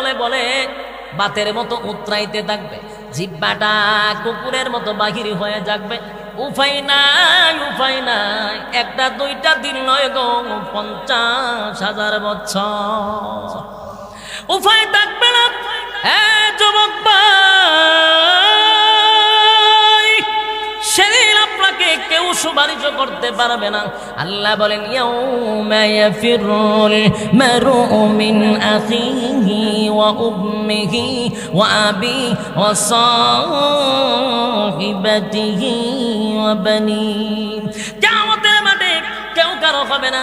বলে বলে, বাতের মতো উতরাইতে থাকবে, জিব্বাটা কুকুরের মতো বাহির হয়ে যাবে উফাই নাই উফাই নাই, একটা দুইটা দিন নয় গো, পঞ্চাশ হাজার বছর। উফাই থাকবে না হ্যাঁ যুবক কেউ সুপারিশ করতে পারবে না। আল্লাহ বলেন কেউ কারও হবে না।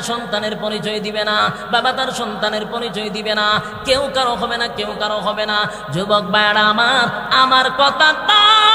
সন্তানের পরিচয় দিবে না, বাবা তার সন্তানের পরিচয় দিবে না, কেউ কারও হবে না, কেউ হবে না। যুবক বাড়া আমার আমার কথা তাই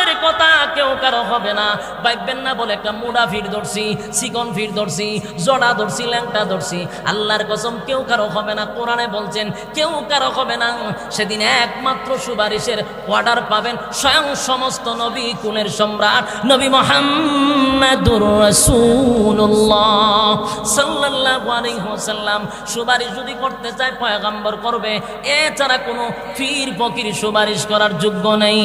কোরআনের কথা কেউ কারও হবে না। পাইবেন না বলে একটা মুডা ফির ধরছি, চিকন ফির ধরছি, জড়া ধরছি, ল্যাংটা ধরছি। আল্লাহর কসম, কেউ কারও হবে না। কোরআনে বলছেন, কেউ কারও হবে না। সেদিন একমাত্র সুপারিশের অর্ডার পাবেন স্বয়ং সমস্ত নবী কুলের সম্রাট, নবী মোহাম্মদুর রাসূলুল্লাহ সাল্লাল্লাহু আলাইহি ওয়াসাল্লাম। সুপারিশ যদি করতে চায়, পয়গম্বর করবে। এছাড়া কোনো ফির ফকির সুপারিশ করার যোগ্য নেই।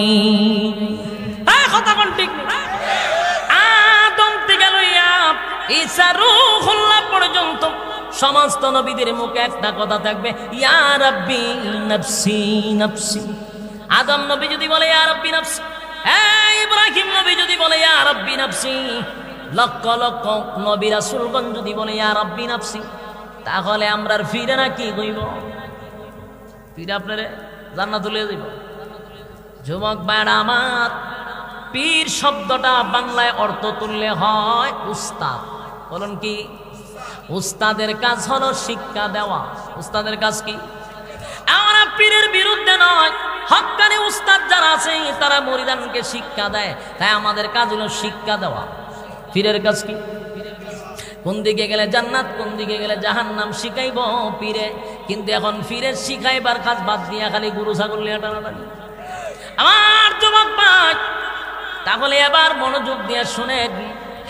কথা ঠিক আদম পর্যন্ত সমস্ত নবীদের মুখে একটা কথা থাকবে, ইয়া আদম নবী যদি বলে, ইয়া ইব্রাহিম নবী যদি বলে, ইয়া লক্ষ লক্ষ নবী রাসূলগণ যদি বলে, ইয়া রাব্বি নাফসি। তাহলে আমরার ফিরে না কি কইব? ফিরে আপনারে জান্নাতুলে যাইব। যুবক বাড়া আমার পীর শব্দটা বাংলায় অর্থ তুললে হয় উস্তাদ। বলুন কি? উস্তাদের কাজ হলো শিক্ষা দেওয়া। উস্তাদের কাজ কি? আমরা পীরের বিরুদ্ধে নয়। হকানি উস্তাদ যারা আছে, তারা মরিদানকে শিক্ষা দেয়। তাই আমাদের কাজ হলো শিক্ষা দেওয়া। পীরের কাজ কি? কোন দিকে গেলে জান্নাত, কোন দিকে গেলে জাহান্নাম শিখাইব পীরে। কিন্তু এখন ফিরে শিখাইবার কাজ বাদ দিয়া খালি গুরু ছাগল লিয়া আমার যুবক ভাই তাহলে এবার মনোযোগ দিয়ে শুনেন,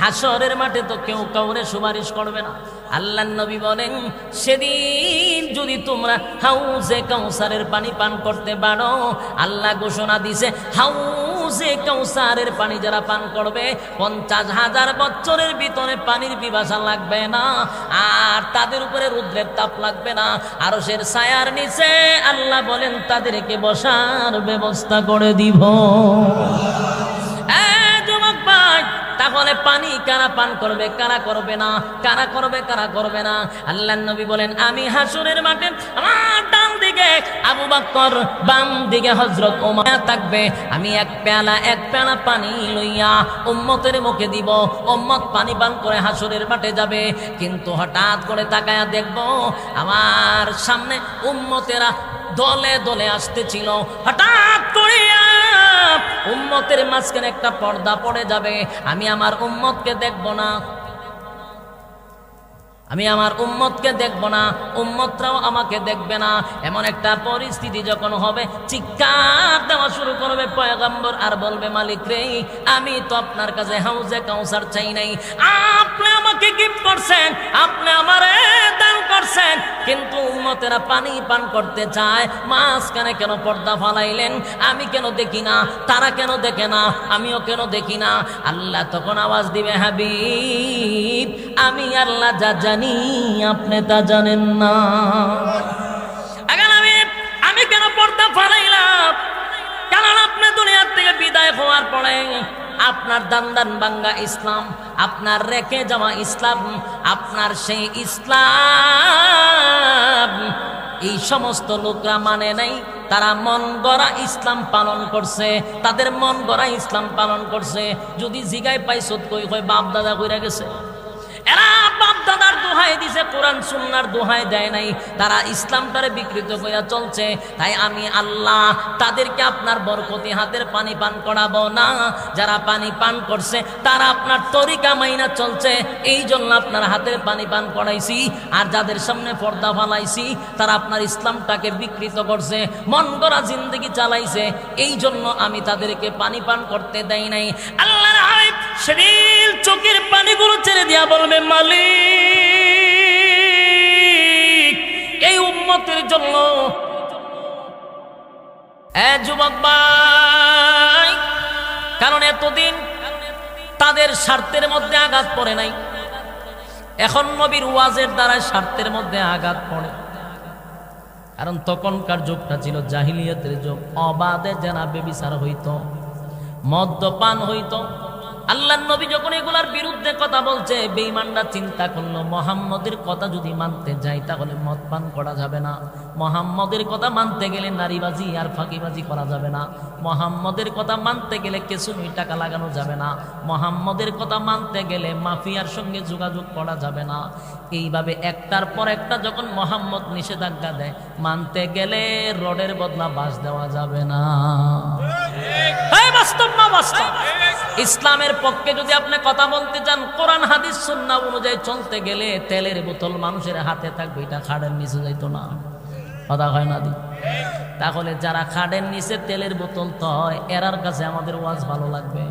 হাসরের মাঠে তো কেউ কাউরে সুপারিশ করবে না। আল্লাহ নবী বলেন, সেদিন যদি তোমরা হাউজে কাউসারের পানি পান করতে পারো, আল্লাহ ঘোষণা দিছে, হাউজে কাউসারের পানি যারা পান করবে, পঞ্চাশ হাজার বছরের ভিতরে পানির পিপাসা লাগবে না, আর তাদের উপরে রুদ্রের তাপ লাগবে না। আরও সের ছায়ার নিচে আল্লাহ বলেন, তাদেরকে বসার ব্যবস্থা করে দিব। তাহলে পানি কারা পান করবে, কারা করবে না? কারা করবে কারা করবে না? আল্লাহ নবী বলেন, আমি হাসুরের মাঠে আমার ডান দিকে আমি এক পেয়ালা এক পেয়ালা পানি লইয়া উম্মতের মুখে দিব। উম্মত পানি পান করে হাসুরের মাঠে যাবে। কিন্তু হঠাৎ করে তাকায়া দেখব, আমার সামনে উম্মতেরা দলে দলে আসতেছিল। হঠাৎ করিয়া উম্মতের মাঝখানে একটা পর্দা পড়ে যাবে। আমি আমার উম্মতকে দেখব না। আমি আমার উম্মতকে দেখব না। উম্মতরাও আমাকে দেখবে না। এমন একটা পরিস্থিতি যখন হবে, চিৎকার দেওয়া শুরু করবে পয়গম্বর আর বলবে, মালিক রে, আমি তো আপনার কাছে হাউজে কাউসার চাই নাই। আপনি আমাকে গিফট করছেন। আপনি আমারে দান করছেন কিন্তু উম্মতেরা পানি পান করতে চায় মাঝখানে কেন পর্দা ফালাইলেন? আমি কেন দেখি না? তারা কেন দেখে না? আমিও কেন দেখি না? আল্লাহ তখন আওয়াজ দিবে, হাবিব, আমি আল্লাহ যা জানি, আপনি তা জানেন না। আমি কেন পর্দা ফালাইলাম? কারণ আপনি দুনিয়ার থেকে বিদায় হওয়ার পরে আপনার দান্দান বাঙ্গা ইসলাম আপনার রেখে যাওয়া ইসলাম, আপনার সেই ইসলাম। এই সমস্ত লোকরা মানে নাই, তারা মন গড়া ইসলাম পালন করছে, তাদের মন গড়া ইসলাম পালন করছে। যদি জিগায় পাইছত কই কই বাপ দাদা কইরা গেছে, এরা দাদার দোহাই দিছে, কোরআন সুন্নার দোহাই দেয় নাই। তারা ইসলামটারে বিকৃত কইরা চলছে। তাই আমি আল্লাহ তাদেরকে আপনার বরকতি হাতের পানি পান করাবো না। যারা পানি পান করছে, তারা আপনার তরিকা মাইনা চলছে। এই জন্য আপনার হাতের পানি পান করাইছি। আর যাদের সামনে পর্দা ফালাইছি, তারা আপনার ইসলামটাকে বিকৃত করছে, মন গড়া জিন্দগি চালাইছে। এই জন্য আমি তাদেরকে পানি পান করতে দেই নাই। শরীর চোখের পানিগুলো ছেড়ে দিয়া বলবে, মালিক, এই উম্মতের জন্য। যুবক ভাই, কারণ এতদিন তাদের স্বার্থের মধ্যে আঘাত পড়ে নাই। এখন নবীর ওয়াজের দ্বারা স্বার্থের মধ্যে আঘাত পড়ে। কারণ তখনকার যুগটা ছিল জাহিলিয়াতের যুগ। অবাধে জেনা বেবিচার হইত, মদ্যপান হইতো। আল্লাহ নবী যখন এগুলার বিরুদ্ধে কথা বলছে, বেঈমানরা চিন্তা করল, মোহাম্মদের কথা যদি মানতে যাই তাহলে মদ পান করা যাবে না। মোহাম্মদের কথা মানতে গেলে নারীবাজি আর ফাঁকিবাজি করা যাবে না। মোহাম্মদের কথা মানতে গেলে কেসুমি টাকা লাগানো যাবে না। মোহাম্মদের কথা মানতে গেলে মাফিয়ার সঙ্গে যোগাযোগ করা যাবে না। এইভাবে একটার পর একটা যখন মোহাম্মদ নিষেধাজ্ঞা দেয়, মানতে গেলে রডের বদলা বাস দেওয়া যাবে না। বাস্তব না বাস্তব? ইসলামের পক্ষে যদি আপনি কথা বলতে চান, কোরআন, হাদিস, সুন্নাহ অনুযায়ী চলতে গেলে তেলের বোতল মানুষের হাতে থাকবে, এটা খাড়ের নিচে যাইতো না। কথা হয় না দি? তাহলে যারা খাড়ের নিচে তেলের বোতল তো হয় এরার কাছে আমাদের ওয়াজ ভালো লাগবে।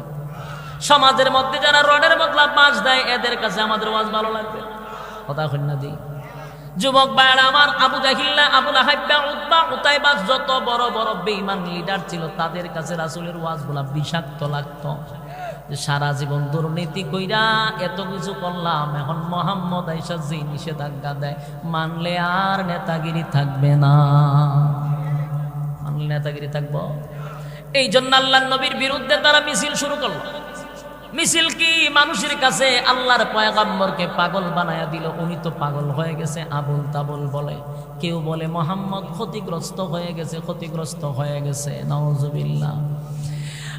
সমাজের মধ্যে যারা রডের বদলা বাঁশ দেয়, এদের কাছে আমাদের ওয়াজ ভালো লাগবে। কথা হয় না দি? যুবক ভাইয়েরা আমার আবু জাহিল্লা আবুল হাইব্বা উদ্বা উতাইবা যত বড় বড় বেঈমান লিডার ছিল, তাদের কাছে রাসূলের ওয়াজগুলা বিষাক্ত লাগতো। সারা জীবন দুর্নীতি কইরা এত কিছু করলাম, এখন মোহাম্মদ আইসা যে নিষেধাজ্ঞা দেয়, মানলে আর নেতাগিরি থাকবে না। মানলে নেতাগিরি থাকব? এই জন্য আল্লাহ নবীর বিরুদ্ধে তারা মিছিল শুরু করল। মিছিল কি মানুষের কাছে আল্লাহর পয়গাম্বরকে পাগল বানায়া দিল? উনি তো পাগল হয়ে গেছে, আবুল তাবুল বলে। কেউ বলে, মোহাম্মদ ক্ষতিগ্রস্ত হয়ে গেছে, ক্ষতিগ্রস্ত হয়ে গেছে। নওয়াজুবিল্লাহ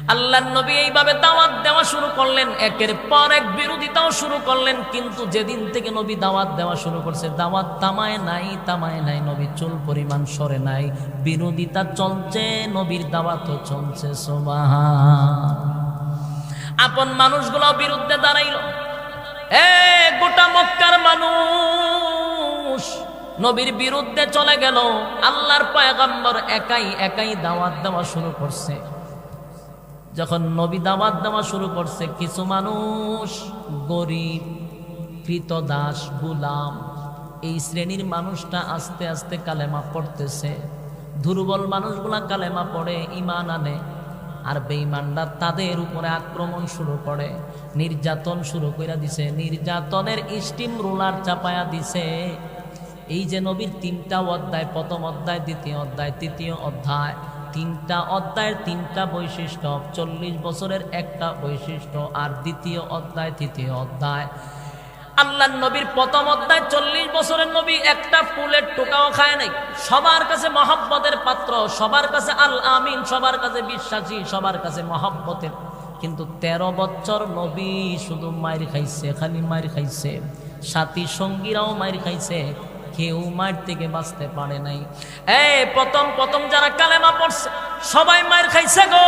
আল্লাহ নবী এইভাবে দাওয়াত দেওয়া শুরু করলেন। একের পর এক বিরোধিতাও শুরু করলেন। কিন্তু যেদিন থেকে নবী দাওয়াত দেওয়া শুরু করছে, দাওয়াত তামায় নাই তামায় নাই। নবী চুল পরিমাণ সরে নাই। বিরোধিতা চলছে, নবীর দাওয়াতও চলছে, সোবাহান। আপন মানুষগুলো বিরুদ্ধে দাঁড়াইল। এ গোটা মক্কার মানুষ নবীর বিরুদ্ধে চলে গেল। আল্লাহর পয়গম্বর একাই একাই দাওয়াত দেওয়া শুরু করছে। যখন নবী দাওয়াত দেওয়া শুরু করছে, কিছু মানুষ গরিব কৃতদাস গুলাম, এই শ্রেণির মানুষটা আস্তে আস্তে কালেমা পড়তেছে। দুর্বল মানুষগুলা কালেমা পড়ে ইমান আনে। আর বেঈমানরা তাদের উপরে আক্রমণ শুরু করে, নির্যাতন শুরু করে দিছে, নির্যাতনের স্টিম রোলার চাপায়া দিছে। এই যে নবীর তিনটা অধ্যায়, প্রথম অধ্যায়, দ্বিতীয় অধ্যায়, তৃতীয় অধ্যায়, তিনটা অধ্যায়ের তিনটা বৈশিষ্ট্য, চল্লিশ বছরের একটা বৈশিষ্ট্য, আর দ্বিতীয় অধ্যায়, তৃতীয় অধ্যায়। আল্লাহ নবীর প্রথম অধ্যায় চল্লিশ বছরের নবী একটা ফুলের টোকাও খায় নাই। সবার কাছে মহব্বতের পাত্র, সবার কাছে আল আমিন, সবার কাছে বিশ্বাসী, সবার কাছে মহব্বতের। কিন্তু ১৩ বছর নবী শুধু মায়ের খাইছে, খালি মায়ের খাইছে। সাথী সঙ্গীরাও মায়ের খাইছে, কেউ মায়ের থেকে বাঁচতে পারে নাই। এই প্রথম প্রথম যারা কালেমা পড়ছে, সবাই মায়ের খাইছে গো।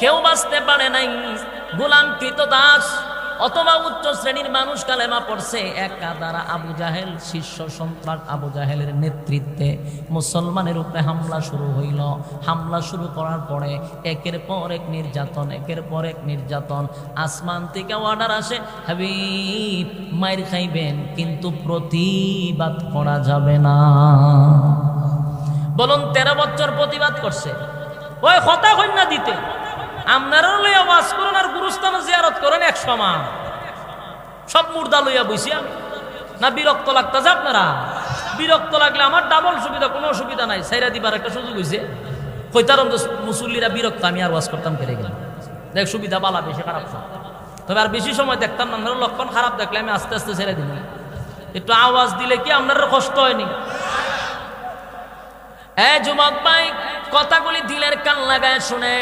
কেউ বাঁচতে পারে নাই। গোলাম কৃত দাস অথবা উচ্চ শ্রেণির মানুষ কালেমা পড়ছে, একা দ্বারা আবু জাহেল, শীর্ষ সন্ত্রাস আবু জাহেলের নেতৃত্বে মুসলমানের উপরে হামলা শুরু হইল। হামলা শুরু করার পরে একের পর এক নির্যাতন, একের পর এক নির্যাতন। আসমান থেকে অর্ডার আসে, হাবিব মায়ের খাইবেন, কিন্তু প্রতিবাদ করা যাবে না। বলুন, তেরো বছর প্রতিবাদ করছে। ওই হতা কন্যা দিতে। আপনারও লইয়া ওয়াজ করুন আর গুরুস্থান জিয়ারত করেন এক সমান। সব মুর্দা লইয়া বইছি আমি। না, বিরক্ত লাগতেছে আপনারা? বিরক্ত লাগলে আমার ডাবল সুবিধা, কোনো অসুবিধা নাই। সাইরা দিবার একটা সুযোগ হয়েছে কইতারম তো মুসল্লিরা বিরক্ত, আমি আর ওয়াজ করতাম কেড়ে গেলাম। দেখ, সুবিধা বালা, বেশি খারাপ না। তবে আর বেশি সময় দেখতাম না আপনার লক্ষণ খারাপ দেখলে আমি আস্তে আস্তে ছেড়ে দিলাম। একটু আওয়াজ দিলে কি আপনার কষ্ট হয়নি? এ যুবক ভাই, কথাগুলি দিলের কান লাগায় শুনে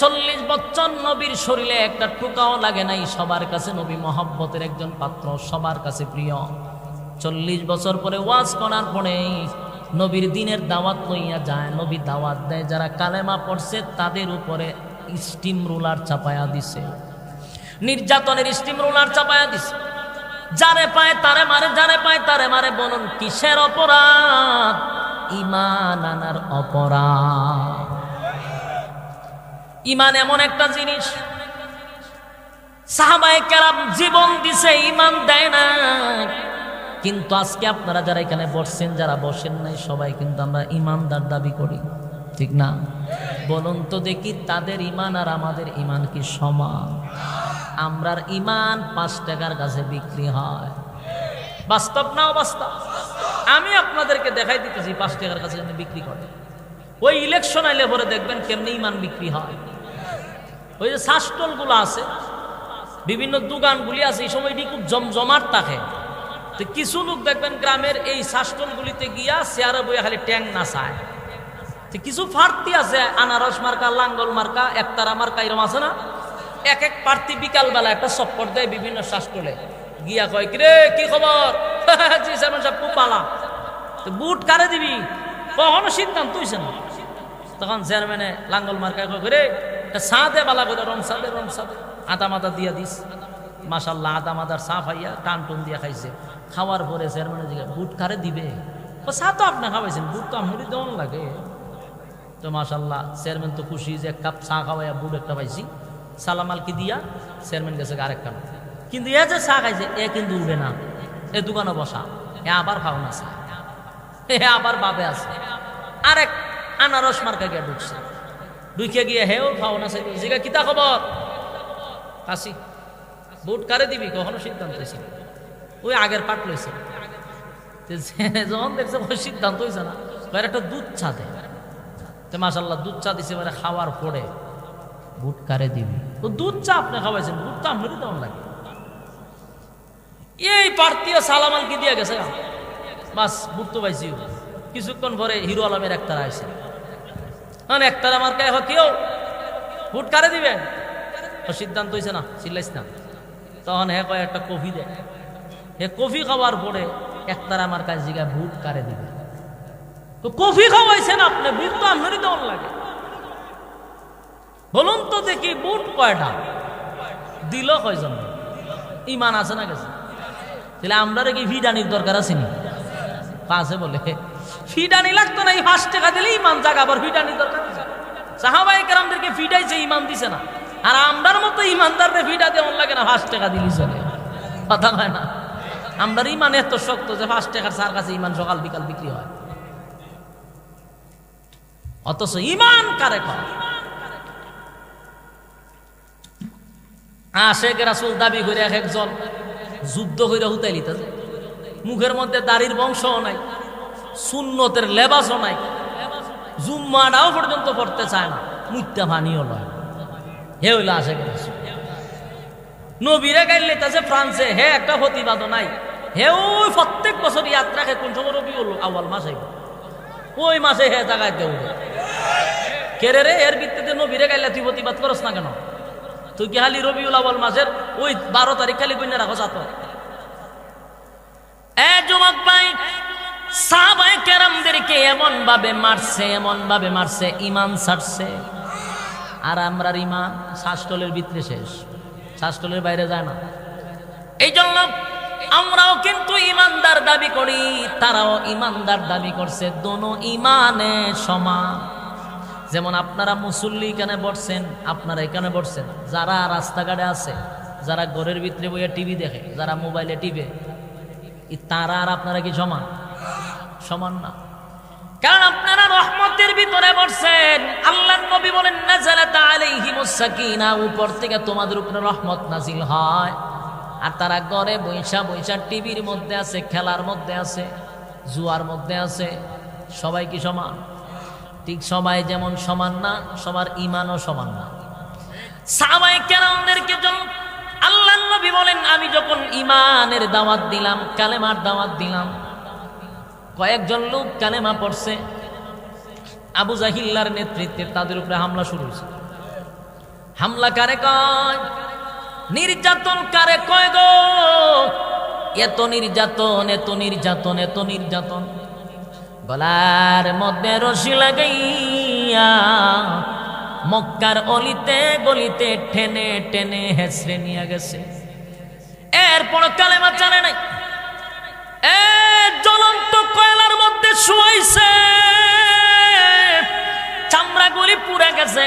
চল্লিশ বছর নবীর শরীরে একটা টুকাও লাগে নাই, সবার কাছে নবী মহাব্বতের একজন পাত্র, সবার কাছে প্রিয়। চল্লিশ বছর পরে ওয়াজ করার পরে নবীর দিনের দাওয়াত লইয়া যায়, নবী দাওয়াত দেয়, যারা কালেমা পড়ছে তাদের উপরে স্টিম রোলার চাপায়া দিছে। নির্যাতনের স্টিম রোলার চাপায়া দিছে। যারে পায় তারে মারে, যারে পায় তারে মারে, বলুন কিসের অপরাধ? ইমান আনার অপরাধ। ইমান এমন একটা জিনিস। সাহাবায়ে কেরাম জীবন দিছে, ইমান দেয় না। কিন্তু আজকে আপনারা যারা এখানে বসছেন, যারা বসেন নাই, সবাই কিন্তু আমরা ইমানদার দাবি করি। ঠিক না? বলুন তো দেখি, তাদের ইমান আর আমাদের ইমান কি সমান? আমরার ইমান পাঁচ টাকার কাছে বিক্রি হয়। বাস্তব না বাস্তব আমি আপনাদেরকে দেখাই দিতেছি, পাঁচ টাকার কাছে বিক্রি করে। ওই ইলেকশন আইলে পরে দেখবেন কেমনি ইমান বিক্রি হয়। ওই যে শাসটলগুলো আছে, বিভিন্ন দোকানগুলি আছে, এই সময়টি খুব জমজমাট থাকে। তো কিছু লোক দেখবেন গ্রামের এই শাসটলগুলিতে গিয়া চেয়ারে বইয়া খালি ট্যাং নাচায়। তো কিছু প্রার্থী আছে, আনারস মার্কা, লাঙ্গল মার্কা, একতারা মার্কা এরকম আছে না? এক এক প্রার্থী বিকালবেলা একটা চপ্পর দেয় বিভিন্ন শাসটলে গিয়া কয়, কিরে, কি খবর? খুব পালা তো বুট কারে দিবি? কখনো সিদ্ধান্ত হইছে না? তখন চেয়ারম্যানে লাঙ্গল মার্কায় কয় রে একটা চা দে বালা করে রং চা দে রং চা দে আদা মাদা দিয়া দিস। মাসাল্লাহ আদা মাদার চা খাইয়া টান টুন দিয়া খাইছে। খাওয়ার পরে চেয়ারম্যানে জিজ্ঞাসা বুট কারে দিবে। ও চা তো আপনি খাওয়াইছেন, বুট তো আপনারই দেওয়ান লাগে। তো মাসাল্লাহ চেয়ারম্যান তো খুশি যে এক কাপ চা খাওয়াইয়া বুট একটা পাইছি। সালামালকি দিয়া চেয়ারম্যান গেছে আরেক কাপ। কিন্তু এ যে চা খাইছে, এ কিন্তু উঠবে না। এ দোকানে বসা, এ আবার খাওয়ান আছে এ আবার বাবে আছে। আরেক আনারস মার্কা গিয়ে ঢুকছে। ঢুকে গিয়ে হেও খাওয়ান আছে জিগা কিতা খবর আসি বুট কারে দিবি, কখনো সিদ্ধান্ত হয়েছে ওই আগের পাট লইছে যখন দেখছে ওই সিদ্ধান্ত হয়েছে না। কয়ের একটা দুধ চা দেয় মাসাল্লাহ দুধ চা দিছে মানে খাওয়ার পরে বুট কারে দিবি। তো দুধ চা আপনি খাওয়াইছেন, বুট তো আপনারই তেমন লাগে এই পার্থীয় সালামাল কি দিয়ে গেছে বাস, বুট তো পাইছি। কিছুক্ষণ পরে হিরো আলমের একটা আসে মানে একতারা আমার কে কেউ? বুট কারে দিবেন? সিদ্ধান্ত হয়েছে না, চিল্লাইস না। তখন হে কয়, একটা কফি দেয় হে কফি খাওয়ার পরে একতারা আমার কাছে জিগায় বুট কারে দিবে। কফি খাওয়াইছেন আপনি বুট তো আপনারই দেওয়ার লাগে। বলুন তো দেখি বুট কয়টা? দিল কয়জন? ইমান আছে না গেছে? তাহলে আমরা কি ভিডানির দরকার আছে নি? পাশে বলে। ফিডানি লাগতো না, এই পাঁচ টাকা দিলে ইমান জাগা, আবার ফিডানির দরকার। সাহাবাই কেরামদেরকে ফিডাইছে ইমান দিছে না। আর আমরার মতো ইমানদাররে ফিডা দেওয়ার লাগে না, পাঁচ টাকা দিলি চলে। কথা হয় না? আমরার ইমান এত শক্ত যে পাঁচ টাকার সার কাছে ইমান সকাল বিকাল বিক্রি হয়। অথচ ইমান কারে কয়? আশেখ রাসুল দাবি করে এক একজন, যুদ্ধ করে হুতাই লিতেছে মুখের মধ্যে দাড়ির বংশও নাই। সুন্নতের লেবাসও নাই। জুম্মাটাও পর্যন্ত পড়তে চায় না। মুত্যা ভানিও নয় হে হইল রাসুল। নবীরে গাইলে তাছে ফ্রান্সে, হে একটা প্রতিবাদ নাই। হে ওই প্রত্যেক বছর ইয়াত্রাকে কোন সময় রবি হলো আওয়াল মাসে? ওই মাসে হে জায়গায় দেউড়ে কেরে রে এর ভিত্তিতে নবীরে গাইলে তুই প্রতিবাদ করস না কেন? তুই কি খালি রবিউল আওয়াল মাসের ওই বারো তারিখ খালি কইনা রাখো যাত এ যুবক ভাই সাহাবাই কেরামদেরকে এমন ভাবে মারছে এমন মারছে ইমান ছাড়ছে। আর আমরার ইমান শাসটলের ভিতরে শেষ। বাইরে যায় না। এই জন্য আমরাও কিন্তু ইমানদার দাবি করি, তারাও ইমানদার দাবি করছে, দোনো ইমানে সমান। যেমন আপনারা মুসল্লি এখানে বসছেন, আপনারা এখানে বসছেন। যারা রাস্তাঘাটে আছে, যারা ঘরের ভিতরে বইয়া টিভি দেখে, যারা মোবাইলে টিভে তারা আর আপনারা কি সমান? সমান না। কারণ আপনারা রহমতের ভিতরে বসছেন। আল্লাহ নবী বলেন, নাজালাত আলাইহিমুস সাকিনা উপর থেকে তোমাদের উপরে রহমত নাজিল হয়। আর তারা ঘরে বৈশা বৈশা টিভির মধ্যে আছে, খেলার মধ্যে আছে, জুয়ার মধ্যে আছে, সবাই কি সমান? ঠিক সবাই যেমন সমান না, সবার ইমানও সমান না। সাহাবাই কেরামদেরকে যখন আল্লাহ নবী বলেন, আমি যখন ইমানের দাওয়াত দিলাম, কালেমার দাওয়াত দিলাম কয়েকজন লোক কালেমা পড়ছে। আবু জাহিল্লার নেতৃত্বে তাদের উপরে হামলা শুরু হয়েছে। হামলা কারে কয়? নির্যাতন কারে কয় গো? এত নির্যাতন এত নির্যাতন এত নির্যাতন। গলার মধ্যে রশি লাগাইয়া মক্কার অলিতে গলিতে টেনে টেনে হেসড়ে নিয়ে গেছে। এরপর কালেমা চালে নাই। গেছে,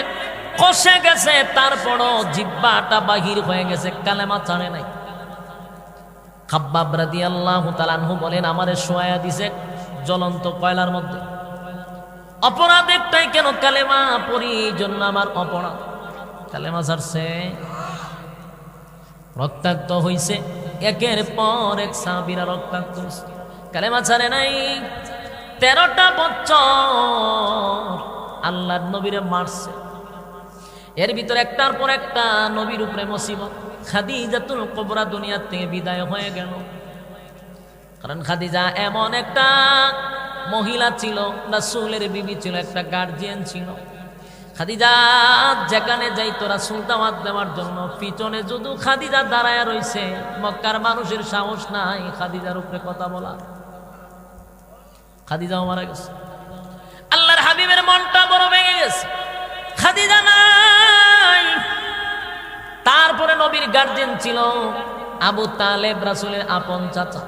কষে গেছে, তারপরও জিব্বাটা বাহির হয়ে গেছে, কালেমা চালে নাই। খাব্বাব আল্লাহ তালানহু বলেন, আমারে শোয়া দিছে জ্বলন্ত কয়লার মধ্যে। অপরাধ কেন কালেমা জন্য আমার অপরাধ? কালেমা ছাড়ছে। রক্তাক্ত হইছে, একের পর এক সাবিরা রক্তাক্ত কালেমা ছাড়ে নাই। তেরোটা বছর আল্লাহর নবীরে মারছে। এর ভিতরে একটার পর একটা নবীর উপরে মসিব মুসিবত। খাদিজাতুল কবরা দুনিয়ার থেকে বিদায় হয়ে গেল। কারণ খাদিজা এমন একটা মহিলা ছিল, রাসূলের বিবি ছিল, একটা গার্জিয়ান ছিল। খাদিজা যেখানে যাইতো, রাসূল দাওয়াত দেওয়ার জন্য পিছনে যদি খাদিজা দাঁড়ায় রইছে, মক্কার মানুষের সাহস নাই খাদিজার উপরে কথা বলা খাদিজাও মারা গেছে। হাবিবের মনটা বড় ভেঙে গেছে। খাদিজা নাই। তারপরে নবীর গার্জেন ছিল আবু তালেব রাসূলের আপন চাচা।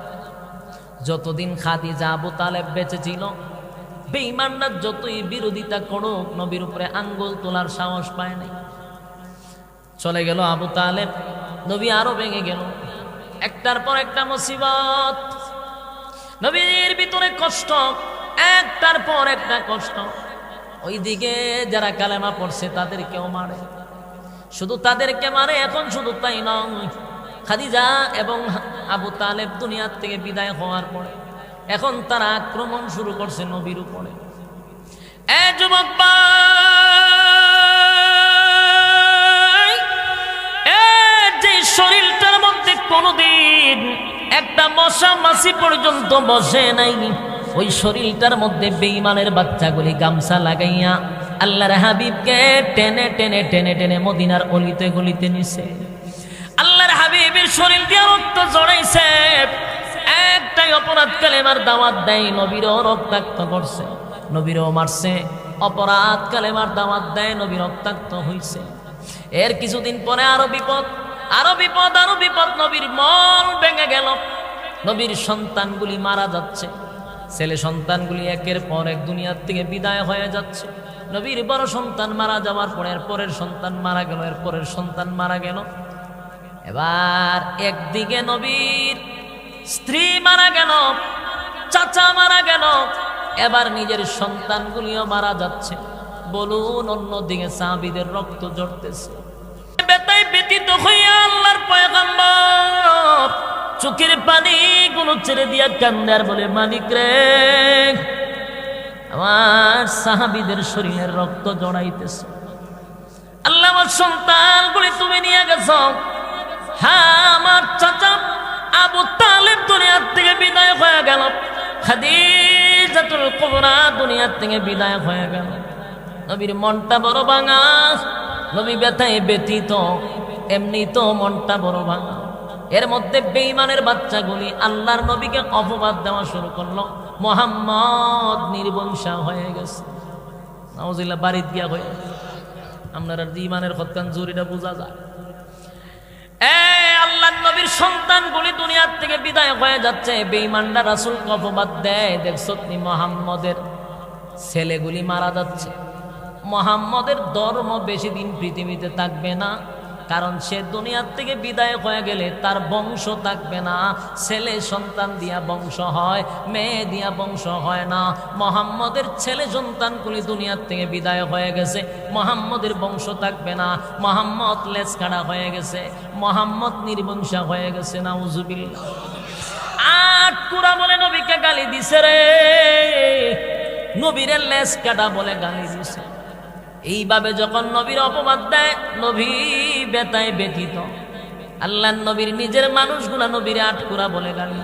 যতদিন খাদিজা আবু তালেব বেঁচে ছিল, বেঈমানরা যতই বিরোধিতা করুক, নবীর উপরে আঙ্গুল তোলার সাহস পায় নাই। চলে গেল আবু তালেব, নবী আরও ভেঙে গেল। একটার পর একটা মুসিবত। নবীর ভিতরে কষ্ট একটার পর একটা কষ্ট। ওইদিকে যারা কালেমা পড়ছে, তাদেরকেও মারে। শুধু তাদেরকে মারে, এখন শুধু তাই নয়। খাদিজা এবং আবু তালেব দুনিয়ার থেকে বিদায় হওয়ার পরে এখন তারা আক্রমণ শুরু করছে নবীর উপরে। যুবক যে শরীরটার মধ্যে কোনোদিন একটা মশা মাসি পর্যন্ত বসে নাই। ওই শরীরটার মধ্যে বেইমানের বাচ্চাগুলি গামছা লাগাইয়া আল্লাহর হাবিবকে টেনে টেনে টেনে টেনে মদিনার অলিতে গলিতে নিছে। আল্লাহর হাবিবের শরীর দিয়ে রক্ত জড়াইছে। একটাই অপরাধ কালেমার দাওয়াত দেয়, নবীরও রক্তাক্ত করছে। নবীরও মারছে। অপরাধ কালেমার দাওয়াত দেয়, নবী রক্তাক্ত হইছে। এর কিছুদিন পরে আরও বিপদ আরও বিপদ আরও বিপদ, নবীর মন ভেঙে গেল। নবীর সন্তানগুলি মারা যাচ্ছে। ছেলে সন্তানগুলি একের পর এক দুনিয়ার থেকে বিদায় হয়ে যাচ্ছে। নবীর বড় সন্তান মারা যাওয়ার পর এর পরের সন্তান মারা গেল, এর পরের সন্তান মারা গেল। এবার একদিকে নবীর স্ত্রী মারা গেল, চাচা মারা গেল, এবার নিজের সন্তানগুলিও মারা যাচ্ছে। বলুন, অন্যদিকে সাহাবিদের রক্ত জড়তেছে বেতায় ব্যতীত হইয়া আল্লাহর পয়গম্বর চোখের পানি গুলো ছেড়ে দিয়া কান্দার বলে, মালিক রে, আমার সাহাবিদের শরীরের রক্ত জড়াইতেছে। আল্লাহ আমার সন্তানগুলি তুমি নিয়ে গেছ। হ্যাঁ আমার চাচা আবু তালেব দুনিয়ার থেকে বিদায় হয়ে গেল। খাদিজাতুল কুবরা দুনিয়ার থেকে বিদায় হয়ে গেল। নবীর মনটা বড় ভাঙা, নবী ব্যথায় ব্যতীত এমনি তো মনটা বড় ভাঙা। এর মধ্যে বেইমানের বাচ্চাগুলি আল্লাহর নবীকে অপবাদ দেওয়া শুরু করল। মোহাম্মদ নির্বংশা হয়ে গেছে। নওজিল্লা বাড়িত গিয়া হয়ে আপনারা ইমানের হত্যান জুরিটা বোঝা যায়। দুনিয়ার থেকে বিদায় হয়ে যাচ্ছে। বেঈমানরা রাসূল অপবাদ দেয়। দেখছ তুমি, মোহাম্মদের ছেলেগুলি মারা যাচ্ছে। মোহাম্মদের ধর্ম বেশি দিন পৃথিবীতে থাকবে না। কারণ সে দুনিয়ার থেকে বিদায় হয়ে গেলে তার বংশ থাকবে না। ছেলে সন্তান দিয়া বংশ হয়, মেয়ে দিয়া বংশ হয় না। মোহাম্মদের ছেলে সন্তানগুলি দুনিয়ার থেকে বিদায় হয়ে গেছে, মোহাম্মদের বংশ থাকবে না। মোহাম্মদ লেজ কাটা হয়ে গেছে, মোহাম্মদ নির্বংশা হয়ে গেছে না উজুবিল্লা আট বলে নবীকে গালি দিছে রে। নবীরের লেজ কাটা বলে গালি দিছে। এইভাবে যখন নবীর অপবাদ দেয়, নবী বেতায় ব্যথিত। আল্লাহ নবীর নিজের মানুষগুলা নবীর আটকুরা বলে গালি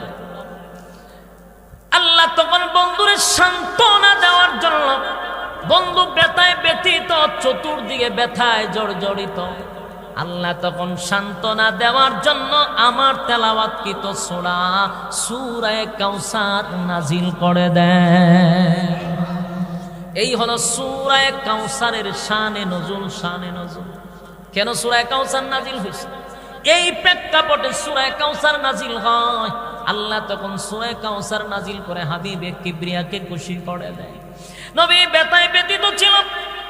আল্লাহ তখন বন্ধুরে সান্ত্বনা দেওয়ার জন্য বন্ধু ব্যথায় ব্যথিত, চতুর্দিকে ব্যথায় জর্জরিত। আল্লাহ তখন সান্ত্বনা দেওয়ার জন্য আমার তেলাওয়াতকৃত সোরা, সুরায় কাউসার নাজিল করে দেয়। এই হলো সুরায় কাউসারের শানে নজুল শানে নজুল। কেন সুরায় কাউসার নাজিল হয়েছে? এই প্রেক্ষাপটে সুরায় কাউসার নাজিল হয়। আল্লাহ তখন সুরায় কাউসার নাজিল করে হাবিবে কিবরিয়াকে খুশি করে দেয়। নবী বেতায় ব্যতীত ছিল।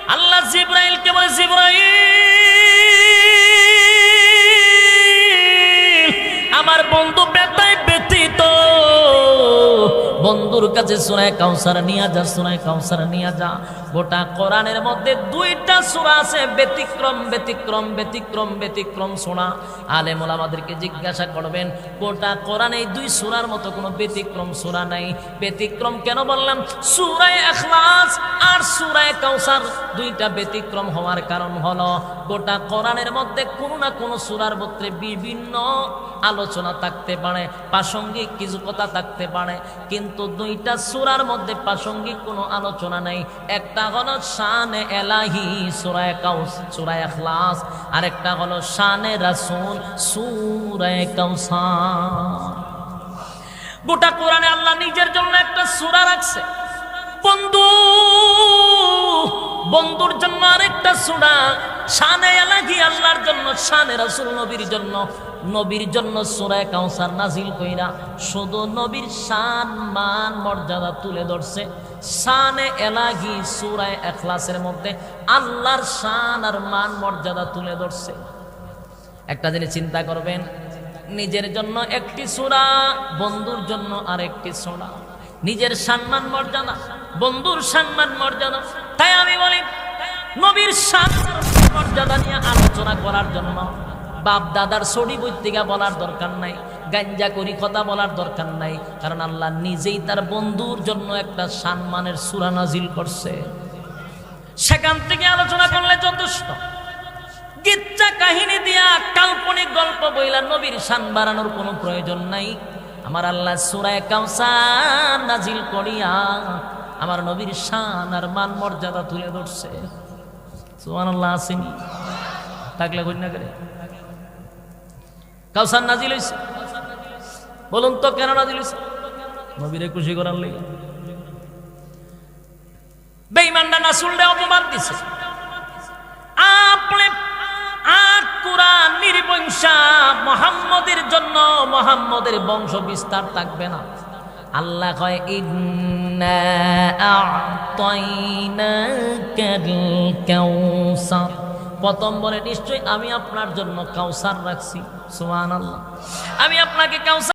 আল্লাহ জিব্রাইলকে বলে, জিব্রাইল! আমার বন্ধু বেতায় ব্যতীত বন্ধুর কাছে সুরায় কাউসার নিয়ে যা, সুরায় কাউসার নিয়ে যা। গোটা কোরআনের মধ্যে দুইটা সূরা আছে, ব্যতিক্রম ব্যতিক্রম ব্যতিক্রম ব্যতিক্রম শোনা। আলেমুল আমাদেরকে জিজ্ঞাসা করবেন, গোটা কোরআন এই দুই সূরার মতো কোনো ব্যতিক্রম সূরা নাই? ব্যতিক্রম কেন বললাম? সুরায় ইখলাস আর সুরায় কাউসার দুইটা ব্যতিক্রম হওয়ার কারণ হলো, গোটা কোরআনের মধ্যে কোনো না কোনো সুরার মধ্যে বিভিন্ন আলোচনা থাকতে পারে, প্রাসঙ্গিক কিছু কথা থাকতে পারে, কিন্তু দুইটা সূরার মধ্যে প্রাসঙ্গিক কোনো আলোচনা নাই। একটা হলো শানে এলাহি সূরায়ে কাউস সূরায়ে ইখলাস, আরেকটা হলো শানে রাসূল সূরায়ে কাউসার গোটা কোরআনে আল্লাহ নিজের জন্য একটা সূরা রাখছে। বন্ধু, বন্ধুর জন্য আরেকটা সূরা, শানে এলাহি আল্লাহর জন্য, শানে রাসূল নবীর জন্য। নবীর জন্য সূরা কাউসার নাজিল কইরা শুধু নবীর শান, মান, মর্যাদা তুলে ধরছে। শানে এলাহি সূরা এখলাসের মধ্যে আল্লাহর শান আর মান, মর্যাদা তুলে ধরছে। একটা জিনিস চিন্তা করবেন, নিজের জন্য একটি সূরা, বন্ধুর জন্য আরেকটি সূরা। নিজের সম্মান মর্যাদা, বন্ধুর সম্মান মর্যাদা। তাই আমি বলি, নবীর সম্মান মর্যাদা নিয়ে আলোচনা করার জন্য বাপ দাদার সড়ি বৈতিকা বলার দরকার নাই, গাঞ্জা করি কথা বলার দরকার নাই, কারণ আল্লাহ নিজেই তার বন্ধুর জন্য একটা সম্মানের সূরা নাজিল করছে। সেখান থেকে আলোচনা করলে যথেষ্ট। গিচ্ছা কাহিনী দিয়া কাল্পনিক গল্প বইলা নবীর শান বাড়ানোর কোনো প্রয়োজন নাই। আমার আল্লাহ সুরায় কাউসার নাজিল করিয়া আমার নবীর শান আর মান মর্যাদা তুলে ধরছে। সুমান আল্লাহ আসেনি? থাকলে কন্যা করে কাউসার নাজিল হয়েছে বলুন তো কেন নাজিল হয়েছে নবীরে খুশি করার লেগে। বেইমানটা নাসুলরে অপমান দিছে। আপনি আর জন্য বংশ বিস্তার থাকবে না। আল্লাহ কয় প্রথম বলে নিশ্চয়ই আমি আপনার জন্য কাউসার রাখছি। সুবহানাল্লাহ। আমি আপনাকে কাউসার